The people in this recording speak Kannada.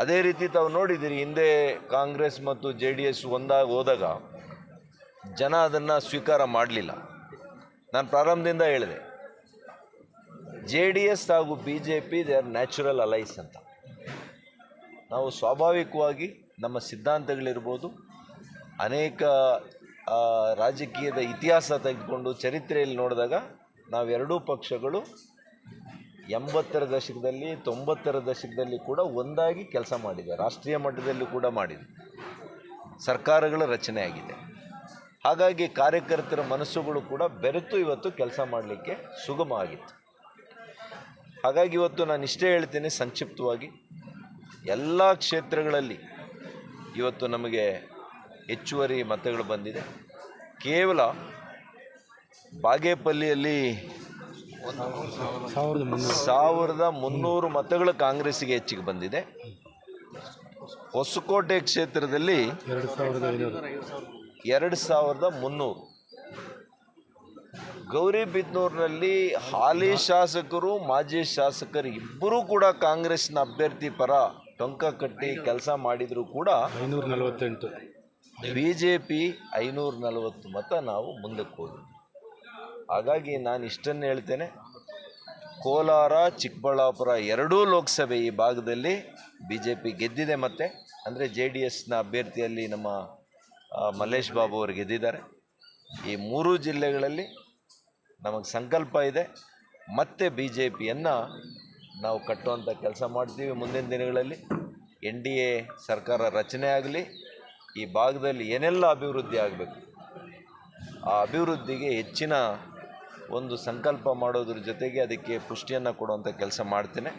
ಅದೇ ರೀತಿ ತಾವು ನೋಡಿದ್ದೀರಿ ಹಿಂದೆ ಕಾಂಗ್ರೆಸ್ ಮತ್ತು ಜೆ ಡಿ ಎಸ್ ಒಂದಾಗಿ ಹೋದಾಗ ಜನ ಅದನ್ನು ಸ್ವೀಕಾರ ಮಾಡಲಿಲ್ಲ. ನಾನು ಪ್ರಾರಂಭದಿಂದ ಹೇಳಿದೆ, ಜೆ ಡಿ ಎಸ್ ಹಾಗೂ B J P they are natural allies ಅಂತ. ನಾವು ಸ್ವಾಭಾವಿಕವಾಗಿ ನಮ್ಮ ಸಿದ್ಧಾಂತಗಳಿರ್ಬೋದು, ಅನೇಕ ರಾಜಕೀಯದ ಇತಿಹಾಸ ತೆಗೆದುಕೊಂಡು ಚರಿತ್ರೆಯಲ್ಲಿ ನೋಡಿದಾಗ ನಾವೆರಡೂ ಪಕ್ಷಗಳು ಎಂಬತ್ತರ ದಶಕದಲ್ಲಿ, ತೊಂಬತ್ತರ ದಶಕದಲ್ಲಿ ಕೂಡ ಒಂದಾಗಿ ಕೆಲಸ ಮಾಡಿದೆ. ರಾಷ್ಟ್ರೀಯ ಮಟ್ಟದಲ್ಲಿ ಕೂಡ ಮಾಡಿದೆ. ಸರ್ಕಾರಗಳ ರಚನೆ ಆಗಿದೆ. ಹಾಗಾಗಿ ಕಾರ್ಯಕರ್ತರ ಮನಸ್ಸುಗಳು ಕೂಡ ಬೆರೆತು ಇವತ್ತು ಕೆಲಸ ಮಾಡಲಿಕ್ಕೆ ಸುಗಮ ಆಗಿತ್ತು. ಹಾಗಾಗಿ ಇವತ್ತು ನಾನು ಇಷ್ಟೇ ಹೇಳ್ತೀನಿ ಸಂಕ್ಷಿಪ್ತವಾಗಿ. ಎಲ್ಲ ಕ್ಷೇತ್ರಗಳಲ್ಲಿ ಇವತ್ತು ನಮಗೆ ಹೆಚ್ಚುವರಿ ಮತಗಳು ಬಂದಿದೆ. ಕೇವಲ ಬಾಗೇಪಲ್ಲಿಯಲ್ಲಿ ಸಾವಿರದ ಮುನ್ನೂರು ಮತಗಳು ಕಾಂಗ್ರೆಸ್ಗೆ ಹೆಚ್ಚಿಗೆ ಬಂದಿದೆ. ಹೊಸಕೋಟೆ ಕ್ಷೇತ್ರದಲ್ಲಿ ಎರಡು ಸಾವಿರದ ಐನೂರು ಎರಡು ಸಾವಿರದ ಮುನ್ನೂರು ಗೌರಿಬಿದ್ನೂರಿನಲ್ಲಿ ಹಾಲಿ ಶಾಸಕರು ಮಾಜಿ ಶಾಸಕರು ಇಬ್ಬರೂ ಕೂಡ ಕಾಂಗ್ರೆಸ್ನ ಅಭ್ಯರ್ಥಿ ಪರ ಟೊಂಕ ಕಟ್ಟಿ ಕೆಲಸ ಮಾಡಿದರೂ ಕೂಡ ಐನೂರ ನಲವತ್ತೆಂಟು. ಬಿ ಜೆ ಪಿ ಐನೂರ ನಲವತ್ತು ಮತ ನಾವು ಮುಂದಕ್ಕೆ ಹೋದ್ವಿ ಹಾಗಾಗಿ ನಾನು ಇಷ್ಟನ್ನು ಹೇಳ್ತೇನೆ. ಕೋಲಾರ, ಚಿಕ್ಕಬಳ್ಳಾಪುರ ಎರಡೂ ಲೋಕಸಭೆ ಈ ಭಾಗದಲ್ಲಿ ಬಿ ಜೆ ಪಿ ಗೆದ್ದಿದೆ ಮತ್ತೆ. ಅಂದರೆ ಜೆ ಡಿ ಎಸ್ನ ಅಭ್ಯರ್ಥಿಯಲ್ಲಿ ನಮ್ಮ ಮಲ್ಲೇಶ್ ಬಾಬು ಅವರು ಗೆದ್ದಿದ್ದಾರೆ. ಈ ಮೂರು ಜಿಲ್ಲೆಗಳಲ್ಲಿ ನಮಗೆ ಸಂಕಲ್ಪ ಇದೆ. ಮತ್ತೆ ಬಿ ಜೆ ಪಿಯನ್ನು ನಾವು ಕಟ್ಟುವಂಥ ಕೆಲಸ ಮಾಡ್ತೀವಿ ಮುಂದಿನ ದಿನಗಳಲ್ಲಿ. ಎನ್ ಡಿ ಎ ಸರ್ಕಾರ ರಚನೆ ಆಗಲಿ, ಈ ಭಾಗದಲ್ಲಿ ಏನೆಲ್ಲ ಅಭಿವೃದ್ಧಿ ಆಗಬೇಕು, ಆ ಅಭಿವೃದ್ಧಿಗೆ ಹೆಚ್ಚಿನ ಒಂದು ಸಂಕಲ್ಪ ಮಾಡೋದ್ರ ಜೊತೆಗೆ ಅದಕ್ಕೆ ಪುಷ್ಟಿಯನ್ನು ಕೊಡುವಂಥ ಕೆಲಸ ಮಾಡ್ತೇನೆ.